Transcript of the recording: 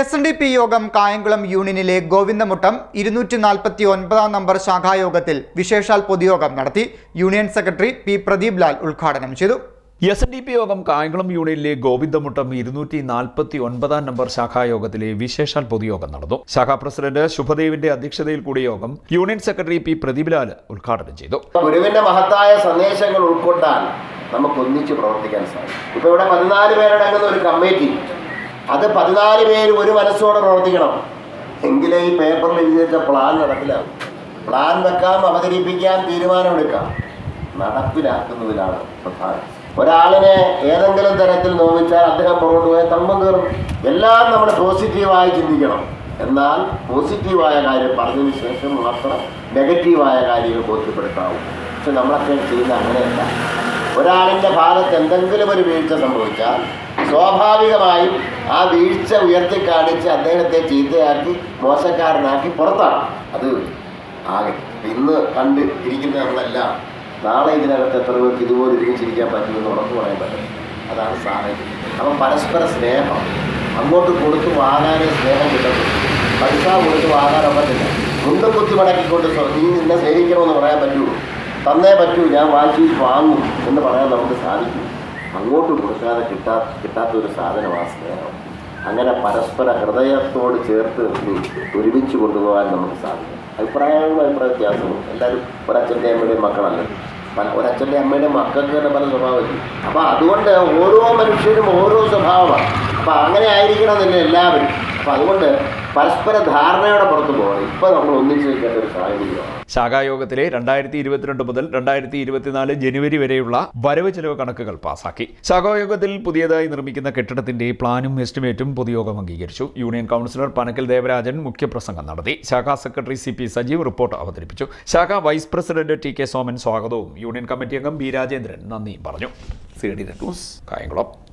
S N D P യോഗം കായംകുളം യൂണിയനിലെ ഗോവിന്ദമുട്ടം ഇരുന്നൂറ്റി നാൽപ്പത്തി ഒൻപതാം നമ്പർ ശാഖായോഗത്തിൽ വിശേഷാൽ പൊതുയോഗം നടത്തി union secretary P Pradeep Lal ഉദ്ഘാടനം ചെയ്തു. എസ് എൻ ഡി പി യോഗം കായംകുളം യൂണിയനിലെ ഗോവിന്ദമുട്ടം ഇരുന്നൂറ്റി നാൽപ്പത്തി ഒൻപതാം നമ്പർ ശാഖായോഗത്തിലെ വിശേഷാൽ പൊതുയോഗം നടന്നു. ശാഖാ പ്രസിഡന്റ് ശുഭദേവിന്റെ അധ്യക്ഷതയിൽ കൂടിയ യോഗം union secretary P Pradeep Lal ഉദ്ഘാടനം ചെയ്തു. ഗുരുവിന്റെ മഹത്തായ സന്ദേശങ്ങൾ ഉൾക്കൊണ്ടാൽ നമുക്ക് ഒന്നിച്ച് പ്രവർത്തിക്കാൻ സാധിക്കും. ഇപ്പൊ ഇവിടെ പതിനാല് പേരടങ്ങുന്ന ഒരു കമ്മിറ്റി അത് പതിനാല് പേര് ഒരു മനസ്സോടെ പ്രവർത്തിക്കണം. എങ്കിലേ ഈ പേപ്പറിൽ എഴുതി പ്ലാൻ നടപ്പിലാവും. പ്ലാൻ വെക്കാം അവതരിപ്പിക്കാം തീരുമാനമെടുക്കാം. നടപ്പിലാക്കുന്നതിലാണ് പ്രധാനം. ഒരാളിനെ ഏതെങ്കിലും തരത്തിൽ നോവിച്ചാൽ അദ്ദേഹം പുറകോട്ട് പോയാൽ തമ്പം കയറും എല്ലാം നമ്മൾ പോസിറ്റീവായി ചിന്തിക്കണം. എന്നാൽ പോസിറ്റീവായ കാര്യം പറഞ്ഞതിന് ശേഷം മാത്രം നെഗറ്റീവായ കാര്യങ്ങൾ ബോധ്യപ്പെടുത്താവും. പക്ഷെ നമ്മളൊക്കെ ചെയ്യുന്ന അങ്ങനെയല്ല. ഒരാളിന്റെ ഭാഗത്ത് എന്തെങ്കിലും ഒരു വീഴ്ച സംഭവിച്ചാൽ സ്വാഭാവികമായും ആ വീഴ്ച ഉയർത്തി കാണിച്ച് അദ്ദേഹത്തെ ചീത്തയാക്കി മോശക്കാരനാക്കി പുറത്താണ് അത് ആകെ ഇന്ന് കണ്ട് ഇരിക്കുന്ന നമ്മളെല്ലാം നാളെ ഇതിനകത്ത് എത്ര പേർക്ക് ഇതുപോലെ ഒരുമിച്ചിരിക്കാൻ പറ്റുമെന്ന് ഉറപ്പ് പറയാൻ പറ്റും. അതാണ് സാഹചര്യം അപ്പം പരസ്പര സ്നേഹം. അങ്ങോട്ട് കൊടുത്തു വാങ്ങാനേ സ്നേഹം കിട്ടത്തുള്ളൂ. പൈസ കൊടുത്ത് വാങ്ങാൻ പറ്റില്ല മുണ്ടും കുത്തി മടക്കിക്കൊണ്ട് നീ നിന്നെ സ്നേഹിക്കണമെന്ന് പറയാൻ പറ്റുള്ളൂ. തന്നേ പറ്റൂ ഞാൻ വാങ്ങിച്ചു വാങ്ങും എന്ന് പറയാൻ നമുക്ക് സാധിക്കും. അങ്ങോട്ട് കൊടുക്കാതെ കിട്ടാ കിട്ടാത്ത ഒരു സാധനമാണ് സ്നേഹം. അങ്ങനെ പരസ്പര ഹൃദയത്തോട് ചേർത്ത് നിർത്തി ഒരുമിച്ച് കൊണ്ടുപോകാൻ നമുക്ക് സാധിക്കും. അഭിപ്രായങ്ങളും അഭിപ്രായ വ്യത്യാസവും എല്ലാവരും ഒരച്ഛന്റെ അമ്മയുടെയും മക്കളല്ല? ഒരച്ഛന്റെ അമ്മയുടെ മക്കൾക്ക് തന്നെ പല സ്വഭാവമില്ല? അപ്പോൾ അതുകൊണ്ട് ഓരോ മനുഷ്യരും ഓരോ സ്വഭാവമാണ്. അപ്പോൾ അങ്ങനെ ആയിരിക്കണമെന്നില്ല എല്ലാവരും. അപ്പോൾ അതുകൊണ്ട് പരസ്പര ധാരണയോടെ പുറത്തു പോകണം. ഇപ്പോൾ നമ്മൾ ഒന്നിച്ച് നിൽക്കേണ്ട ഒരു സാഹചര്യമാണ്. ശാഖായോഗത്തിലെ രണ്ടായിരത്തി ഇരുപത്തിരണ്ട് മുതൽ രണ്ടായിരത്തി ഇരുപത്തിനാല് ജനുവരി വരെയുള്ള വരവ് ചെലവ് കണക്കുകൾ പാസാക്കി. ശാഖായോഗത്തിൽ പുതിയതായി നിർമ്മിക്കുന്ന കെട്ടിടത്തിന്റെ പ്ലാനും എസ്റ്റിമേറ്റും പൊതുയോഗം അംഗീകരിച്ചു. യൂണിയൻ കൗൺസിലർ പനക്കൽ ദേവരാജൻ മുഖ്യപ്രസംഗം നടത്തി. ശാഖാ secretary C P Sajeev report അവതരിപ്പിച്ചു. ശാഖാ vice president T K Soman സ്വാഗതവും യൂണിയൻ കമ്മിറ്റി അംഗം ബി രാജേന്ദ്രൻ നന്ദിയും പറഞ്ഞു. C D news Kayamkulam.